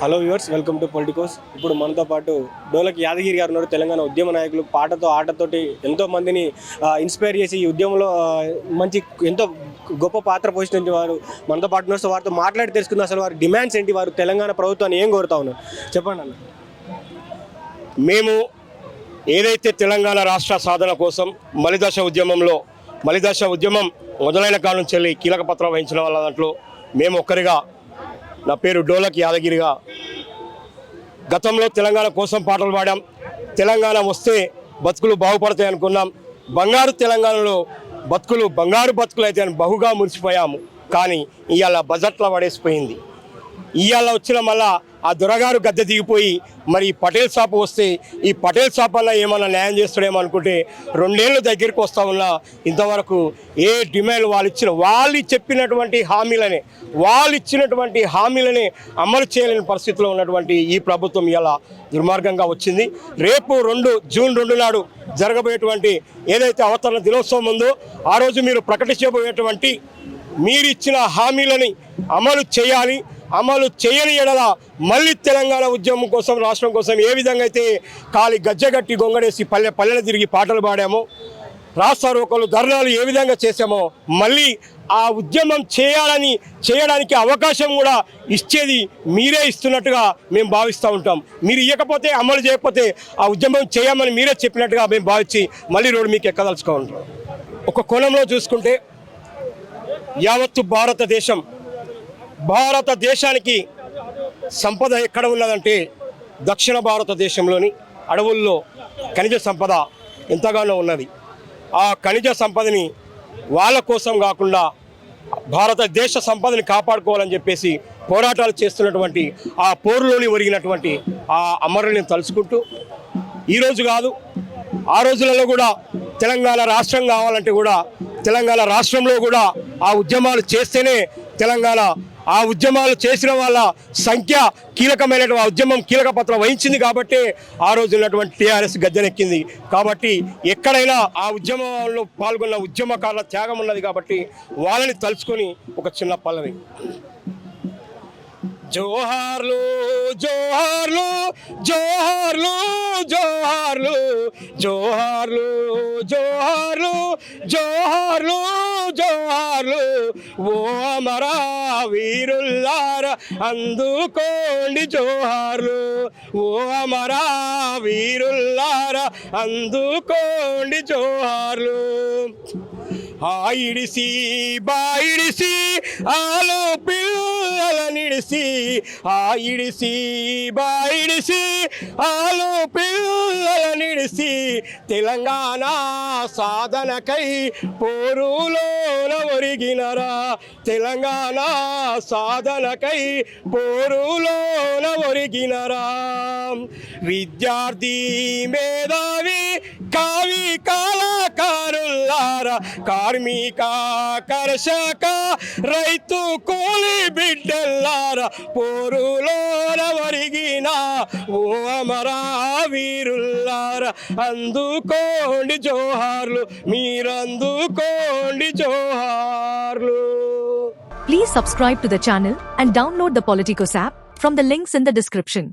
Hello viewers welcome to politicos. ఇప్పుడు మనతో పాటు డోలక్ యాదగిరి గారు ఉన్నారు. తెలంగాణ ఉద్యమ నాయకులు పాటతో ఆటతోటి ఎంతో మందిని ఇన్స్పైర్ చేసి ఈ ఉద్యమంలో మంచి ఎంతో గొప్ప పాత్ర పోషించిన వారు మనతో పాటు ఉన్నారు. వారితో మాట్లాడి తెలుసుకుందాం. అసలు వారి డిమాండ్స్ ఏంటి? వారు తెలంగాణ ప్రభుత్వాన్ని ఏం కోరుతా ఉన్నారు? చెప్పండి అన్న. మేము ఏదైతే తెలంగాణ రాష్ట్ర సాధన కోసం మలిదశ ఉద్యమంలో మలిదశ ఉద్యమం మొదలైన కాలం నుంచి వెళ్ళి కీలక పత్రం వహించిన వాళ్ళ దాంట్లో మేము ఒక్కరిగా నా పేరు డోలక్ యాదగిరిగా. గతంలో తెలంగాణ కోసం పాటలు పాడాం. తెలంగాణ వస్తే బతుకులు బాగుపడతాయి అనుకున్నాం. బంగారు తెలంగాణలో బతుకులు బంగారు బతుకులు అయితే అని బహుగా మురిసిపోయాము. కానీ ఇవాళ బజెట్లో పడేసిపోయింది. ఇవాళ వచ్చిన మళ్ళా ఆ దొరగారు గద్దె దిగిపోయి మరి ఈ పటేల్ షాప్ వస్తే ఈ పటేల్ షాప్ వల్ల ఏమన్నా న్యాయం చేస్తాడేమో అనుకుంటే రెండేళ్ళు దగ్గరికి వస్తా ఉన్నా ఇంతవరకు ఏ డిమాండ్ వాళ్ళు ఇచ్చిన వాళ్ళు చెప్పినటువంటి హామీలనే వాళ్ళు ఇచ్చినటువంటి హామీలనే అమలు చేయలేని పరిస్థితిలో ఉన్నటువంటి ఈ ప్రభుత్వం ఇలా దుర్మార్గంగా వచ్చింది. రేపు రెండు జూన్ రెండు నాడు జరగబోయేటువంటి ఏదైతే అవతరణ దినోత్సవం ఉందో ఆ రోజు మీరు ప్రకటించబోయేటువంటి మీరిచ్చిన హామీలని అమలు చేయాలి. అమలు చేయని ఎడల మళ్ళీ తెలంగాణ ఉద్యమం కోసం రాష్ట్రం కోసం ఏ విధంగా అయితే కాలి గజ్జగట్టి గొంగడేసి పల్లె పల్లెలు తిరిగి పాటలు పాడామో రాష్ట్ర రోకలు ధర్నాలు ఏ విధంగా చేశామో మళ్ళీ ఆ ఉద్యమం చేయాలని చేయడానికి అవకాశం కూడా ఇచ్చేది మీరే ఇస్తున్నట్టుగా మేము భావిస్తూ ఉంటాం. మీరు ఇవ్వకపోతే అమలు చేయకపోతే ఆ ఉద్యమం చేయమని మీరే చెప్పినట్టుగా మేము భావించి మళ్ళీ రోడ్డు మీకు ఎక్కదలుచుకో ఉంటాం ఒక కోణంలో చూసుకుంటే యావత్తు భారతదేశం భారతదేశానికి సంపద ఎక్కడ ఉన్నదంటే దక్షిణ భారతదేశంలోని అడవుల్లో ఖనిజ సంపద ఎంతగానో ఉన్నది. ఆ ఖనిజ సంపదని వాళ్ళ కోసం కాకుండా భారతదేశ సంపదని కాపాడుకోవాలని చెప్పేసి పోరాటాలు చేస్తున్నటువంటి ఆ పోరులోని ఒరిగినటువంటి ఆ అమరుల్ని తలుచుకుంటూ ఈరోజు కాదు ఆ రోజులలో కూడా తెలంగాణ రాష్ట్రం కావాలంటే కూడా తెలంగాణ రాష్ట్రంలో కూడా ఆ ఉద్యమాలు చేస్తేనే తెలంగాణ ఆ ఉద్యమాలు చేసిన వాళ్ళ సంఖ్య కీలకమైనటువంటి ఆ ఉద్యమం కీలక పత్రం వహించింది కాబట్టి ఆ రోజు ఉన్నటువంటి టీఆర్ఎస్ గద్దెనెక్కింది. కాబట్టి ఎక్కడైనా ఆ ఉద్యమంలో పాల్గొన్న ఉద్యమకారుల త్యాగం ఉన్నది కాబట్టి వాళ్ళని తలుచుకొని ఒక చిన్న పల్లవి. జోహార్లు జోహార్లు జోహార్లు జోహార్లు జోహార్లు జోహార్లు జోహార్లు. జోహార్లు ఓ అమరా వీరుల్లార అందుకోండి జోహార్లు. ఓ అమరా వీరుల్లార అందుకోండి జోహార్లు. ఆయిడిసి బాయిడిసి ఆలో పిల్లల నిడిసి ఆయిడిసి బాయిడిసి ఆలో పిల్ల చేసి తెలంగాణ సాధనకై పోరులోన ఒరిగినరా. తెలంగాణ సాధనకై పోరులోన ఒరిగినరా. విద్యార్థి మేధావి కావి కళాకారులారా కార్మిక కర్షక రైతు కూలి బిడ్డల్లారా పోరులోన ఒరిగిన ఓ అమరా వీరుల్లారా అందుకోండి జోహార్లు మీరందుకోండి జోహార్లు Please subscribe to the channel and download the Politicos app from the links in the description.